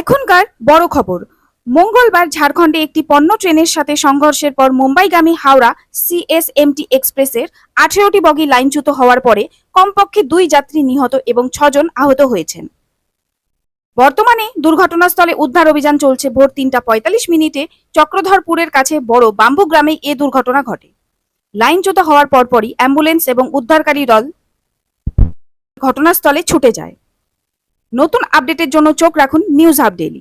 এখনকার বড় খবর। মঙ্গলবার ঝাড়খণ্ডে একটি পণ্য ট্রেনের সাথে সংঘর্ষের পর মুম্বাইগামী হাওড়া সিএসএমটি এক্সপ্রেসের আঠেরোটি বগি লাইনচ্যুত হওয়ার পরে কমপক্ষে দুই যাত্রী নিহত এবং ছজন আহত হয়েছেন। বর্তমানে দুর্ঘটনাস্থলে উদ্ধার অভিযান চলছে ভোর তিনটা পঁয়তাল্লিশ মিনিটে চক্রধরপুরের কাছে বড় বাম্বু গ্রামে এ দুর্ঘটনা ঘটে। লাইনচ্যুত হওয়ার পরপরই অ্যাম্বুলেন্স এবং উদ্ধারকারী দল ঘটনাস্থলে ছুটে যায়। নতুন আপডেটের জন্য চোখ রাখুন নিউজ হাব ডেইলি